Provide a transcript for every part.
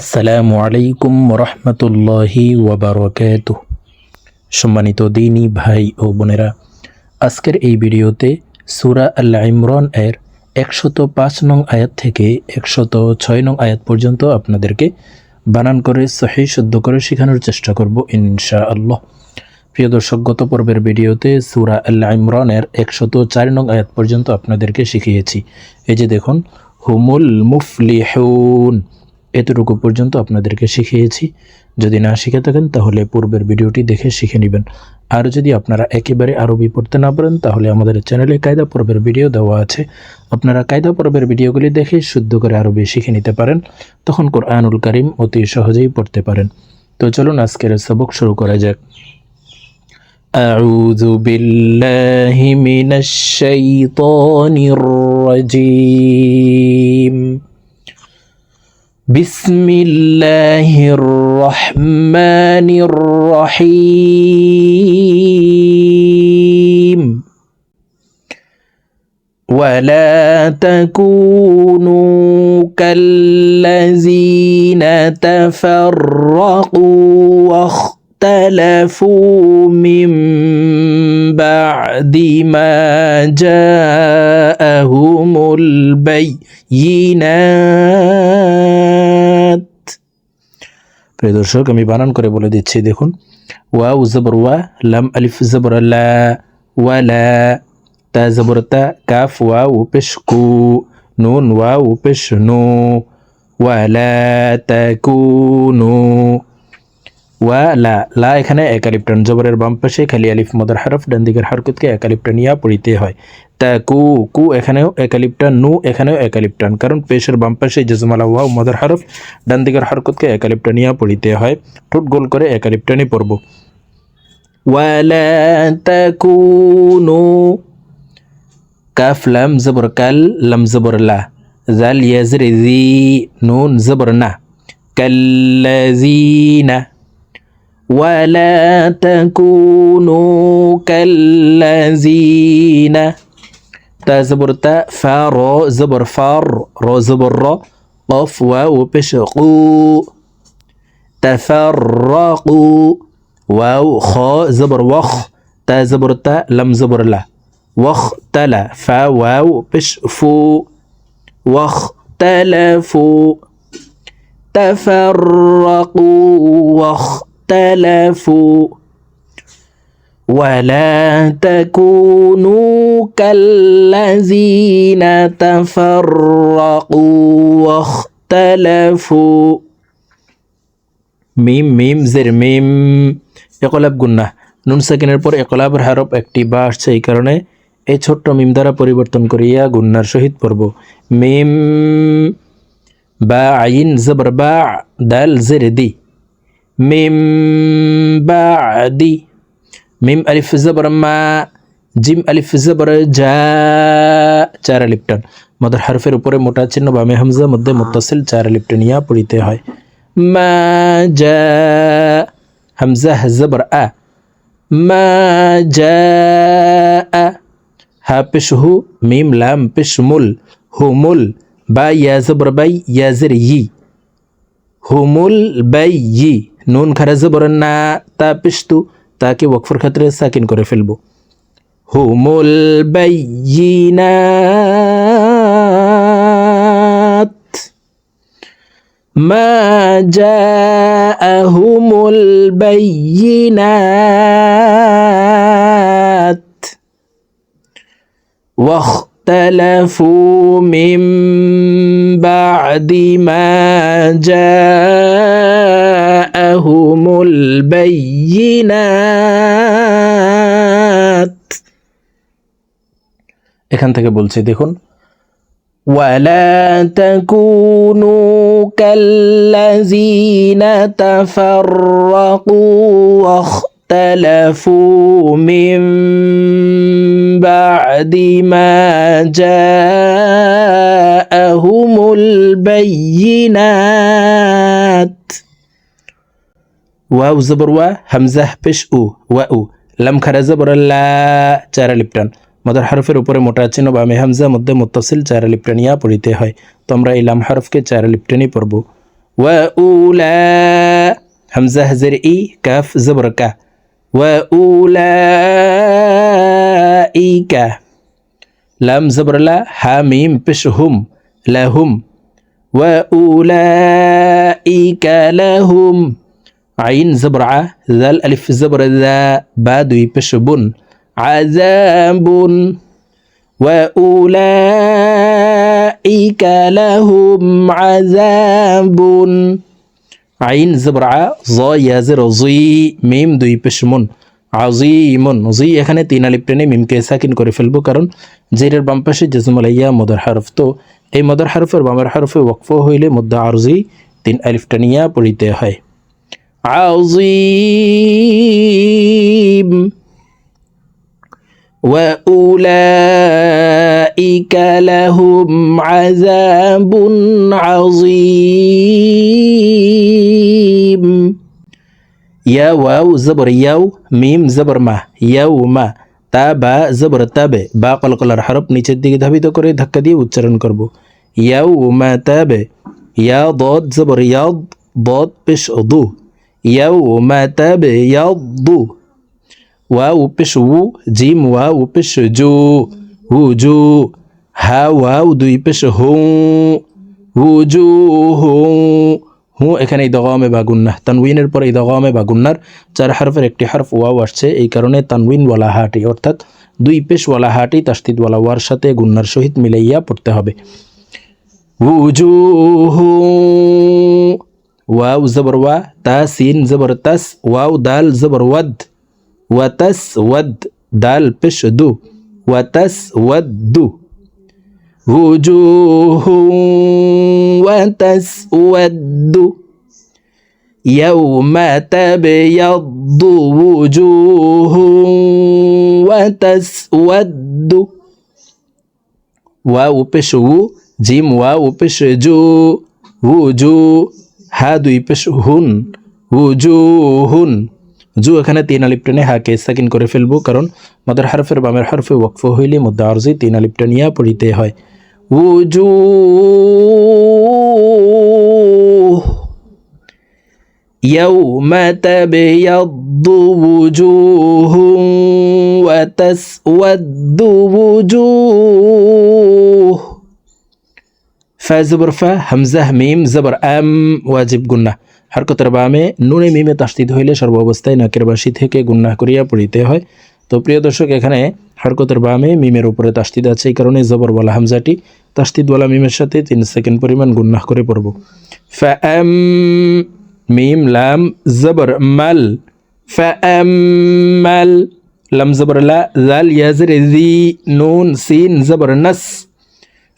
আসসালামু আলাইকুম রহমতুল্লাহি ওবরকাত সম্মানিত দিনী ভাই ও বোনেরা, আজকের এই ভিডিওতে সুরা আল্লাহ ইমরান এর একশত পাঁচ নং আয়াত থেকে একশত ছয় নং আয়াত পর্যন্ত আপনাদেরকে বানান করে, সহি, শুদ্ধ করে শেখানোর চেষ্টা করব ইনশা আল্লাহ প্রিয় দর্শক, গত পর্বের ভিডিওতে সুরা আল্লাহ ইমরানের একশত চার নং আয়াত পর্যন্ত আপনাদেরকে শিখিয়েছি। এই যে দেখুন, হুমুল মুফলিহুন। এতটুকু পর্যন্ত আপনাদেরকে শিখিয়েছি যদি না শিখে থাকেন তাহলে পূর্বের ভিডিওটি দেখে শিখে নেবেন আর যদি আপনারা একেবারে আরবি পড়তে না পারেন তাহলে আমাদের চ্যানেলে কায়দা পর্বের ভিডিও দেওয়া আছে আপনারা কায়দা পর্বের ভিডিওগুলি দেখে শুদ্ধ করে আরবি শিখে নিতে পারেন তখন কোরআনুল করিম অতি সহজেই পড়তে পারেন তো চলুন আজকের সবক শুরু করা যাক أعوذ بالله من الشيطان الرجيم بسم الله الرحمن الرحيم. ولا تكونوا كالذين تفرقوا واختلفوا من بعد ما جاءهم البينات. প্রিয় দর্শক, আমি বানান করে বলে দিচ্ছি, দেখুন। ওয়া জবর ওয়া, লাম আলিফ জবর লা ওয়ালা তা জবর তা, কাফ ওয়া পেশ কু, নুন ওয়া পেশ নু, ওয়া কু তাকুনু ওয়া লা লা এখানে একালিপ্টন জবরের বাম পাশে খালি আলিফ মদার হরফ, ডান দিকের একালিপ্টন ইয়া পড়িতে হয়। তা কু কু এখানেও একালিপ্টান নু এখানেও একালিপ্টান কারণ পেশের বাম পাশে জজমালা ওয়া মদার হরফ ডান দিকের হরকতকে একালিপ্টন ইয়া পড়িতে হয় ঠোঁট গোল করে একালিপ্টানই পড়ব ওয়ালা তাকুনু কাফ লাম জবর কাল লাম জবর লা জাল ইয়াজর জি নুন জবর না কাল্লাযিনা ولا تكونوا كالذين تا زبر فا رو زبر فار رو زبر رو قف واو بش قو. تفرقوا واو خا زبر وخ. تا زبر لم زبر لا. واختلا فا واو بش فو. واختلفوا تفرقوا واختلفوا اختلفوا ولا تكونوا كالذين تفرقوا واختلفوا মিম মিম জের মিম একলাব গুন্না নুন সেকেন্ডের পর একলাবের হারপ একটি বা আসছে এই কারণে এই ছোট্ট মিম দ্বারা পরিবর্তন করিয়া গুন্নার সহিত পড়ব মিম বা আইন জবর বা দাল জের দি মিম বাদি মিম আলিফ জবর মা জিম আলিফ জবর জা চার আলিফটান মদর হারফের উপরে মোটা চিহ্ন বামে হামজা মধ্যে মুতাসিল চার আলিফটান ইয়া পড়িতে হয় মা জা হামজা জবর আ মা জা হা পেশ মিম লাম পেশ মুল হুমুল বা ইয়া জবর বাই ইয়াজের ই হুমুল বাই ই নুন খারা জবর না তা পিস্তু তাকে ওয়াকফর ক্ষেত্রে সাকিন করে ফেলবো হুমুল বাইয়িনাত মা জাআহুমুল বাইয়িনাত واختلفوا من بعد ما جاءهم البينات এখান থেকে বলছি দেখুন ولا تكونوا كالذين تفرقوا واختلفوا من بعد ما جاءهم البينات ওয়াউ জবর ওয়া হামজাহ পেশ উ ওয়া উ লাম খারা জবর লা চারা লিপটান মদার হরফের উপরে মোটা চিহ্ন বা মেহামজা মধ্যে মুত্তাসিল চারা লিপটানিয়া পড়িতে হয় তো আমরা এই লাম হরফকে চারা লিপটানি পড়ব ওয়া উলা হামজা হাজের ই কাফ জবর কা ওয়া উলা ই কা লাম জবর লা হা মিম পেশ লাহুম ওয়া উলা ই কা زبر ع ذال ألف زبر ذا بادوي بش بن عذاب وأولئك لهم عذاب عين زبر ع ظا يازر ظي মিম দুই পেশমুন আজিমুন জি এখানে তিন আলিপ টেনে মিমকে সাকিন করে ফেলবো কারণ জেরের বাম পাশে জেজমালাইয়া মদর হারফ তো এই মদর হারফের বামের হারফে ওয়াকফ হইলে মদ্দা আরজি তিন আলিফ টানিয়া পড়িতে হয় আজিম وأولئك لهم عذاب عظيم يا واو زبر يو মিম জবর মা ইয়াউ মা তা বা জবর তাবে বা কলকলার হরফ নিচের দিকে ধাবিত করে ধাক্কা দিয়ে উচ্চারণ করব ইয়াউ মা তাবে ইয়া দদ জবর ইয়াদ দদ পেশ দু ইয়াউ মা তাবে ইয়াদ দু واو পেশ উ জিম ওয়াও পেশ জু হু জু হা ওয়াও দুই পেশ হু হু জু হু হু এখানে ইদগামে বা গুন্নাহ তানউইনের পরে ইদগামে বা গুন্নার চার হারফের একটি হারফ ওয়াও আসছে এই কারণে তানউইন ওয়ালা হাটি অর্থাৎ দুই পেশ ওয়ালা হাটি তাস্তিদ ওয়ালা ওয়ার সাথে গুন্নার সহিত মিলাইয়া পড়তে হবে واو زبر وا تا سين زبر تس واو دال زبر ود. وتس ود. دال بش دو. وتس ود دو. وجوه وتسود يوم تبيض وجوه وتسود واو بشو جيم واو بشجو وجوه হা দুই পেশ হুন উজুহুন জু এখানে তিন আলিপ টেনে হাকে সাকিন করে ফেলবো কারণ মদের হারফের বামের হারফে ওয়াকফ হইলে মধ্যে আরজি তিন আলিপ টেনিয়া পড়িতে হয় উজু يوم تبيض وجوه وتسود وجوه ফ্যা জবর ফ্যা হামজাহ মিম জবর আম ওয়াজিব গুন্না হারকতের বামে নুনে মিমে তাস্তিদ হইলে সর্ব অবস্থায় নাকের বাসি থেকে গুন্না করিয়া পড়িতে হয়। তো প্রিয় দর্শক, এখানে হারকতের বামে মিমের উপরে তাস্তিদ আছে এই কারণে জবর বলা হামজাটি তাস্তিদওয়ালা মিমের সাথে তিন সেকেন্ড পরিমাণ গুন্না করে পড়ব। ফ্যা এম মিম লাম জবর মাল ফ্যা এম মাল লাম জবর লা জাল ইয়াজের জি নুন সিন জবর নস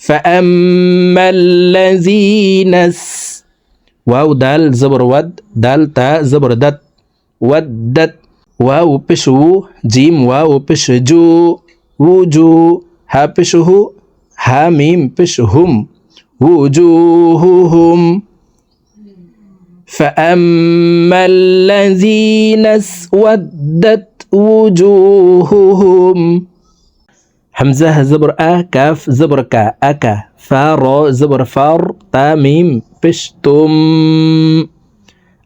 فأما الذين واو دال زبر ود دال تا زبر دت ودت واو بشو جيم واو بشجو وجو ها بشه ها ميم بشهم وجوههم فأما الذين اسودت وجوههم همزة زبر أ كاف زبر كا أكا فار زبر فار تا ميم بشتم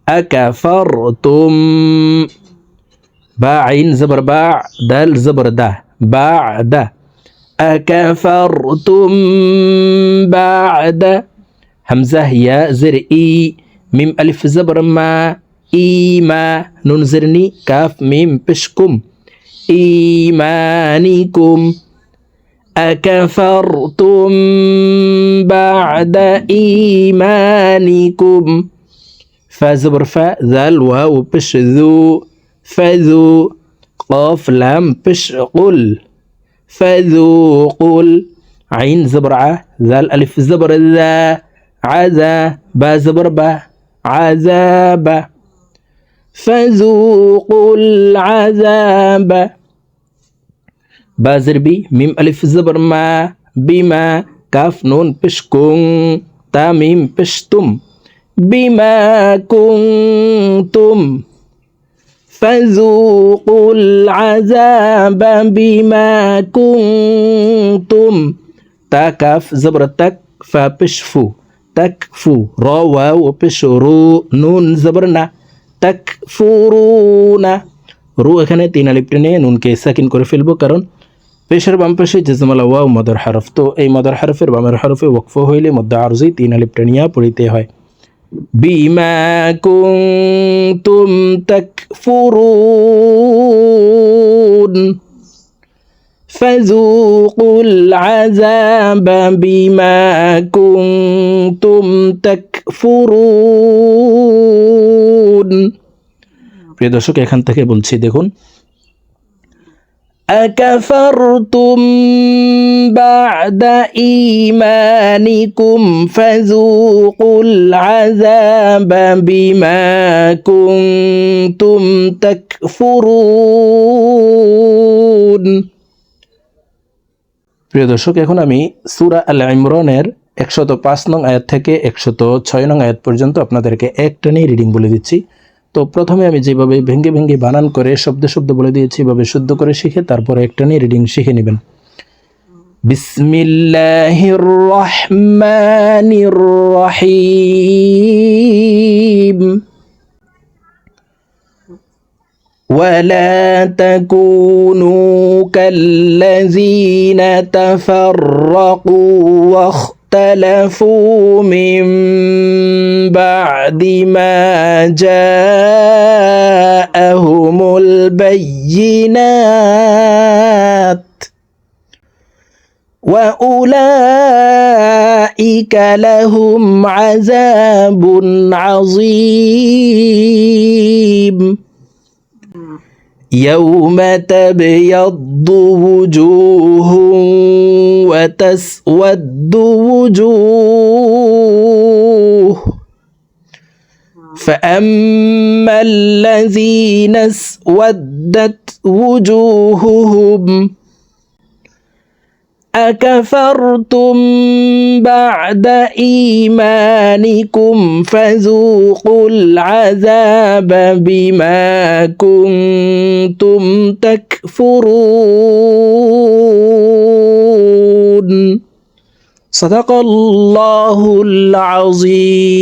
أكفرتم باعين زبر باع. دال زبر ده بعد أكفرتم بعد همزة يا زر إي. ميم ألف زبر ما. إيما نون زرني كاف ميم بشكم إيمانكم أكفرتم بعد إيمانكم. فزبر فا ذال واو بش ذو فذو قاف لام بش قل فذوقوا عين زبرعة ذال ألف زبر ذا عذا با زبر با عذاب فذوقوا العذاب বাজের বি মিম আলিফ জবর মা বিমা কাফ নুন পেশ কুং তা মিম পেশ তুম বিমা কুং তুম فذوقوا العذاب بما كنتم تا كاف زبر تك فا بشفو তাকফু র ওয়াও ও পেশ রু নুন জবর না তাকফুরুনা রু এখানে তিন আলিপ টেনে নুনকে সাকিন করে ফেলবো কারণ পেশের বাম পাশে জেজমালা ওয়াও মদর হারফ তো এই মদর হারফের বামের হরফে ওকফ হইলে মধ্য আরজি তিন আলিপ টেনিয়া পড়িতে হয় বিমা কুনতুম তাকফুরুন فذوقوا العذاب بما كنتم تكفرون প্রিয় দর্শক এখান থেকে বলছি দেখুন أكفرتم بعد إيمانكم فذوقوا العذاب بما كنتم تكفرون প্রিয় দর্শক এখন আমি সুরা আল ইমরানের একশত পাঁচ নং আয়াত থেকে একশত ছয় নং আয়াত পর্যন্ত আপনাদেরকে একটানেই রিডিং বলে দিচ্ছি তো প্রথমে আমি যেভাবে ভেঙ্গে ভেঙ্গে বানান করে শব্দ শব্দ বলে দিয়েছি এভাবে শুদ্ধ করে শিখে তারপরে একটানেই রিডিং শিখে নেবেন বিসমিল্লাহির রহমানির রহিম ولا تكونوا كالذين تفرقوا واختلفوا من بعد ما جاءهم البينات. وأولئك لهم عذاب عظيم. يوم تبيض وجوه وتسود وجوه فأما الذين اسودت وجوههم أكفرتم بعد إيمانكم فذوقوا العذاب بما كنتم تكفرون. صدق الله العظيم.